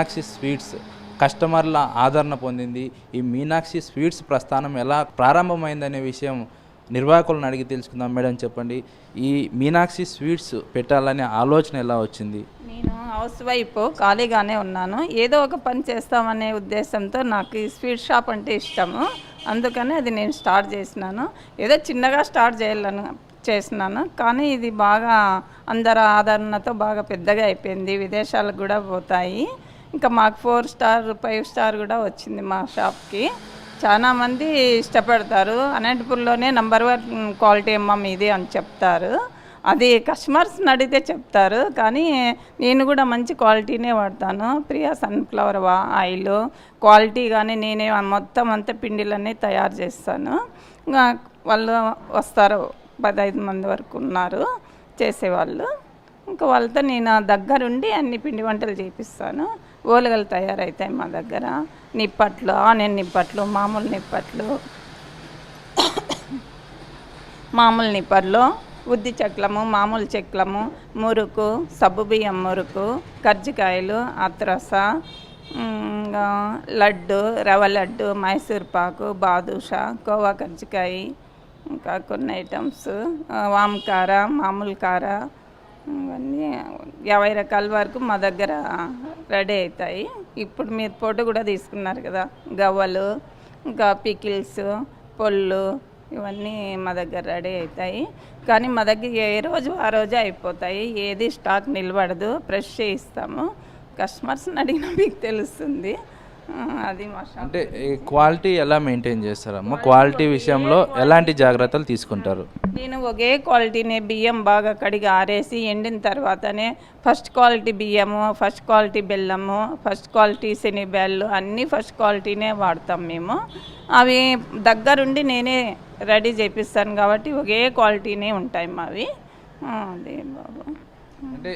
Meenakshi sweets కస్టమర్ల ఆదరణ పొందింది. ఈ మీనాక్షి స్వీట్స్ ప్రస్థానం ఎలా ప్రారంభమైందనే విషయం నిర్వాహకులను అడిగి తెలుసుకుందాం మేడం చెప్పండి. ఈ మీనాక్షి స్వీట్స్ పెట్టాలనే ఆలోచన ఎలా వచ్చింది? నేను హౌస్ వైఫ్ ఖాళీగానే ఉన్నాను. ఏదో ఒక పని చేస్తామనే ఉద్దేశంతో నాకు ఈ స్వీట్ షాప్ అంటే ఇష్టము. అందుకని అది నేను స్టార్ట్ చేసినాను. ఏదో చిన్నగా స్టార్ట్ చేయాలను చేసినాను. కానీ ఇది బాగా అందరి ఆదరణతో బాగా పెద్దగా అయిపోయింది. విదేశాలకు కూడా పోతాయి. ఇంకా మాకు ఫోర్ స్టార్ ఫైవ్ స్టార్ కూడా వచ్చింది మా షాప్కి. చాలామంది ఇష్టపడతారు. అనంతపూర్లోనే నంబర్ వన్ క్వాలిటీ అమ్మ మీది అని చెప్తారు. అది కస్టమర్స్ని అడిగితే చెప్తారు. కానీ నేను కూడా మంచి క్వాలిటీనే వాడతాను. Priya sunflower oil. క్వాలిటీ కానీ నేనే మొత్తం అంతా పిండిలన్నీ తయారు చేస్తాను. ఇంకా వాళ్ళు వస్తారు. పదహైదు మంది వరకు ఉన్నారు. చేసేవాళ్ళు. ఇంకా వాళ్ళతో నేను దగ్గరుండి అన్ని పిండి వంటలు చేపిస్తాను. ఓలుగలు తయారవుతాయి మా దగ్గర. నిప్పట్లు ఆనియన్ నిప్పట్లు మామూలు నిప్పట్లు. మామూలు నిప్పట్లు ఉద్ది చెక్లము మామూలు చెక్లము మురుకు సబ్బుబియ్యం మురుకు కర్జికాయలు అత్రస లడ్డు రవ్వ లడ్డు మైసూర్పాకు బాదుషా కోవా కర్జికాయి ఇంకా కొన్ని ఐటమ్స్. వామకార మామూలు కార ఇవన్నీ యాభై రకాల వరకు మా దగ్గర రెడీ అవుతాయి. ఇప్పుడు మీరు ఫోటో కూడా తీసుకున్నారు కదా గవ్వలు ఇంకా పికిల్స్ పొళ్ళు ఇవన్నీ మా దగ్గర రెడీ అవుతాయి. కానీ మా దగ్గర ఏ రోజు ఆ రోజు అయిపోతాయి. ఏది స్టాక్ నిలబడదు ఫ్రెష్ ఇస్తాము. కస్టమర్స్ని అడిగినా మీకు తెలుస్తుంది. అది అంటే ఈ క్వాలిటీ ఎలా మెయింటైన్ చేస్తారమ్మా క్వాలిటీ విషయంలో ఎలాంటి జాగ్రత్తలు తీసుకుంటారు? నేను ఒకే క్వాలిటీనే బియ్యం బాగా కడిగి ఆరేసి ఎండిన తర్వాతనే ఫస్ట్ క్వాలిటీ బియ్యము ఫస్ట్ క్వాలిటీ బెల్లము ఫస్ట్ క్వాలిటీ శనిబ్యాళ్ళు అన్నీ ఫస్ట్ క్వాలిటీనే వాడతాం మేము. అవి దగ్గరుండి నేనే రెడీ చేపిస్తాను కాబట్టి ఒకే క్వాలిటీనే ఉంటాయి మావి. అదే బాబు. అంటే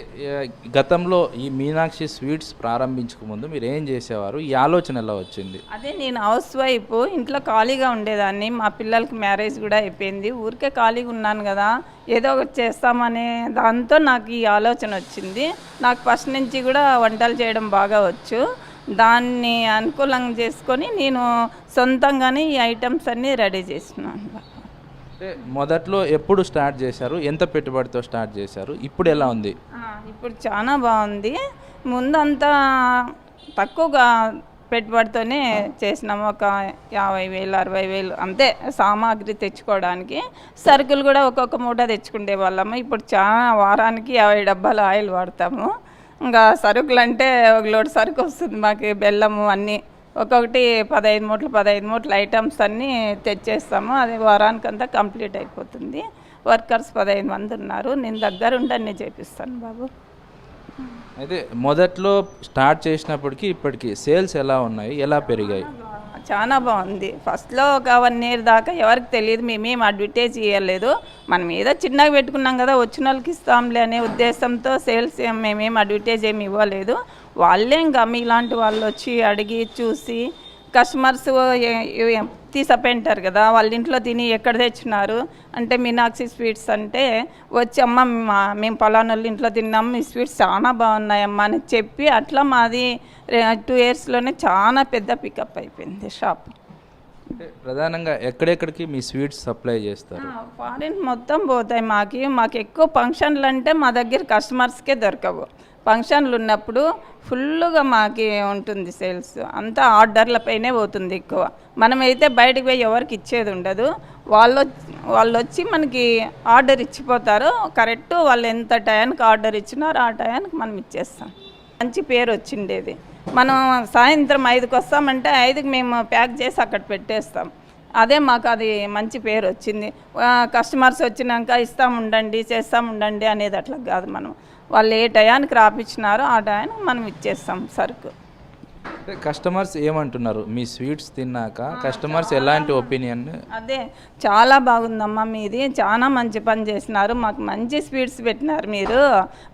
గతంలో ఈ మీనాక్షి స్వీట్స్ ప్రారంభించక ముందు మీరు ఏం చేసేవారు? ఈ ఆలోచన ఎలా వచ్చింది? అదే నేను హౌస్ వైఫ్ ఇంట్లో ఖాళీగా ఉండేదాన్ని. మా పిల్లలకి మ్యారేజ్ కూడా అయిపోయింది. ఊరికే ఖాళీగా ఉన్నాను కదా ఏదో ఒకటి చేస్తామనే దాంతో నాకు ఈ ఆలోచన వచ్చింది. నాకు ఫస్ట్ నుంచి కూడా వంటలు చేయడం బాగా వచ్చు. దాన్ని అనుకూలంగా చేసుకొని నేను సొంతంగానే ఈ ఐటమ్స్ అన్నీ రెడీ చేసినాను అంటే మొదట్లో ఎప్పుడు స్టార్ట్ చేశారు? ఎంత పెట్టుబడితో స్టార్ట్ చేశారు? ఇప్పుడు ఎలా ఉంది? ఇప్పుడు చాలా బాగుంది. ముందంతా తక్కువగా పెట్టుబడితోనే చేసినాము. ఒక యాభై వేలు అరవై వేలు అంతే సామాగ్రి తెచ్చుకోవడానికి. సరుకులు కూడా ఒక్కొక్క మూట తెచ్చుకునే వాళ్ళము. ఇప్పుడు చాలా వారానికి యాభై డబ్బాలు ఆయిల్ వాడతాము. ఇంకా సరుకులు అంటే ఒక లోటు సరుకు వస్తుంది మాకు బెల్లము అన్నీ. ఒక్కొక్కటి పదహైదు మూటలు పదహైదు మూటలు ఐటమ్స్ అన్నీ తెచ్చేస్తాము. అది వారానికంతా కంప్లీట్ అయిపోతుంది. వర్కర్స్ పదహైదు మంది ఉన్నారు. నేను దగ్గర ఉండని చేపిస్తాను బాబు. అయితే మొదట్లో స్టార్ట్ చేసినప్పటికీ ఇప్పటికీ సేల్స్ ఎలా ఉన్నాయి? ఎలా పెరిగాయి? చాలా బాగుంది. ఫస్ట్లో ఒక వన్ ఇయర్ దాకా ఎవరికి తెలియదు మేమేం అడ్వర్టైజ్ చేయలేదు. మనం ఏదో చిన్నగా పెట్టుకున్నాం కదా వచ్చిన వాళ్ళకి ఇస్తాంలే అనే ఉద్దేశంతో సేల్స్ మేమేం అడ్వర్టైజ్ ఏమి ఇవ్వలేదు. వాళ్ళే ఇంకా మీలాంటి వాళ్ళు వచ్చి అడిగి చూసి కస్టమర్స్ తీసపోయింటారు కదా వాళ్ళ ఇంట్లో తిని ఎక్కడ తెచ్చినారు? అంటే మీనాక్షి స్వీట్స్ అంటే వచ్చి అమ్మ మేము పలానా ఇంట్లో తిన్నాం మీ స్వీట్స్ చాలా బాగున్నాయమ్మా అని చెప్పి అట్లా మాది టూ ఇయర్స్లోనే చాలా పెద్ద పికప్ అయిపోయింది షాప్. ప్రధానంగా ఎక్కడెక్కడికి మీ స్వీట్స్ సప్లై చేస్తారు? ఫారిన్ మొత్తం పోతాయి మాకి. మాకు ఎక్కువ ఫంక్షన్లు అంటే మా దగ్గర కస్టమర్స్కే దొరకవు. ఫంక్షన్లు ఉన్నప్పుడు ఫుల్గా మాకి ఉంటుంది సేల్స్. అంతా ఆర్డర్లపైనే పోతుంది ఎక్కువ. మనమైతే బయటకు పోయి ఎవరికి ఇచ్చేది ఉండదు. వాళ్ళు వాళ్ళు వచ్చి మనకి ఆర్డర్ ఇచ్చిపోతారు. కరెక్ట్ వాళ్ళు ఎంత టయానికి ఆర్డర్ ఇచ్చినారో ఆ టయానికి మనం ఇచ్చేస్తాం. మంచి పేరు వచ్చిండేది. మనం సాయంత్రం ఐదుకి వస్తామంటే ఐదుకి మేము ప్యాక్ చేసి అక్కడ పెట్టేస్తాం. అదే మాకు అది మంచి పేరు వచ్చింది. కస్టమర్స్ వచ్చినాక ఇస్తాం ఉండండి చేస్తాం ఉండండి అనేది అట్లా కాదు మనం. వాళ్ళు ఏ టయానికి రాపిచ్చినారో ఆ టయానికి మనం ఇచ్చేస్తాం సరుకు. కస్టమర్స్ ఏమంటున్నారు? మీ స్వీట్స్ తిన్నాక కస్టమర్స్ ఎలాంటి ఒపీనియన్ అదే చాలా బాగుందమ్మా మీది. చాలా మంచి పని చేసినారు. మాకు మంచి స్వీట్స్ పెట్టినారు మీరు.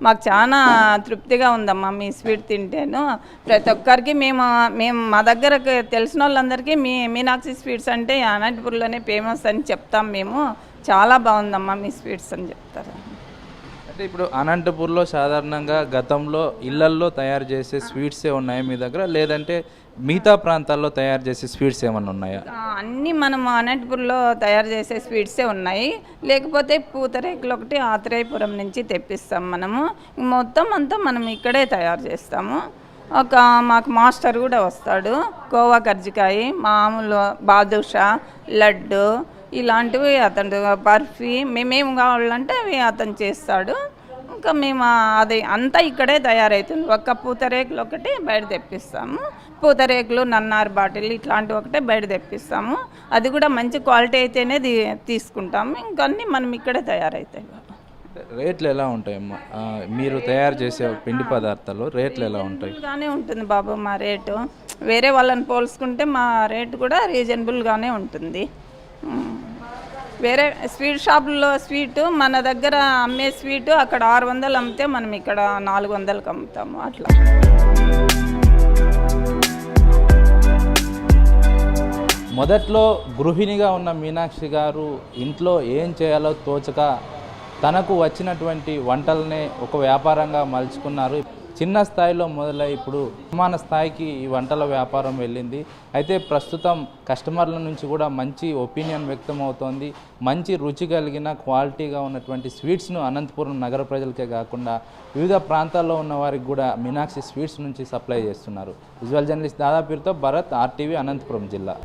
మాకు చాలా తృప్తిగా ఉందమ్మా మీ స్వీట్ తింటేను. ప్రతి ఒక్కరికి మేము మేము మా దగ్గర తెలిసిన వాళ్ళందరికీ మీ మీనాక్షి స్వీట్స్ అంటే అనంతపూర్లోనే ఫేమస్ అని చెప్తాం మేము. చాలా బాగుందమ్మా మీ స్వీట్స్ అని చెప్తారు. అంటే ఇప్పుడు అనంతపూర్లో సాధారణంగా గతంలో ఇళ్ళల్లో తయారు చేసే స్వీట్సే ఉన్నాయా మీ దగ్గర? లేదంటే మిగతా ప్రాంతాల్లో తయారు చేసే స్వీట్స్ ఏమైనా ఉన్నాయా? అన్నీ మనం అనంతపూర్లో తయారు చేసే స్వీట్సే ఉన్నాయి. లేకపోతే పూతరేకులు ఒకటి ఆత్రేయపురం నుంచి తెప్పిస్తాం మనము. మొత్తం అంతా మనం ఇక్కడే తయారు చేస్తాము. ఒక మాకు మాస్టర్ కూడా వస్తాడు. కోవా కర్జికాయ మామూలు బాదుషా లడ్డు ఇలాంటివి అతను బర్ఫీ మేమేం కావాలంటే అవి అతను చేస్తాడు. ఇంకా మేము అది అంతా ఇక్కడే తయారవుతుంది ఒక్క పూతరేకులు ఒకటి బయట తెప్పిస్తాము. పూతరేకులు నన్నార్ బాటిల్ ఇట్లాంటివి ఒకటే బయట తెప్పిస్తాము. అది కూడా మంచి క్వాలిటీ అయితేనే తీసుకుంటాము. ఇంకా అన్నీ మనం ఇక్కడే తయారవుతాయి రేట్లు ఎలా ఉంటాయమ్మా ఆ, మీరు తయారు చేసే పిండి పదార్థాలు రేట్లు ఎలా ఉంటాయి? గానే ఉంటుంది బాబు మా రేటు. వేరే వాళ్ళని పోల్చుకుంటే మా రేటు కూడా రీజనబుల్గానే ఉంటుంది. వేరే స్వీట్ షాపుల్లో స్వీటు మన దగ్గర అమ్మే స్వీటు అక్కడ ఆరు వందలు అమ్మితే మనం ఇక్కడ నాలుగు వందలకు అమ్ముతాము అట్లా. మొదట్లో గృహిణిగా ఉన్న మీనాక్షి గారు ఇంట్లో ఏం చేయాలో తోచక తనకు వచ్చినటువంటి వంటలనే ఒక వ్యాపారంగా మలుచుకున్నారు. చిన్న స్థాయిలో మొదలై ఇప్పుడు సమాన స్థాయికి ఈ వంటల వ్యాపారం వెళ్ళింది. అయితే ప్రస్తుతం కస్టమర్ల నుంచి కూడా మంచి ఒపీనియన్ వ్యక్తం అవుతోంది మంచి రుచి కలిగిన క్వాలిటీగా ఉన్నటువంటి స్వీట్స్ను అనంతపురం నగర ప్రజలకే కాకుండా వివిధ ప్రాంతాల్లో ఉన్న వారికి కూడా మీనాక్షి స్వీట్స్ నుంచి సప్లై చేస్తున్నారు. విజువల్ జర్నలిస్ట్ దాదాపేరుతో భరత్ ఆర్టీవీ అనంతపురం జిల్లా.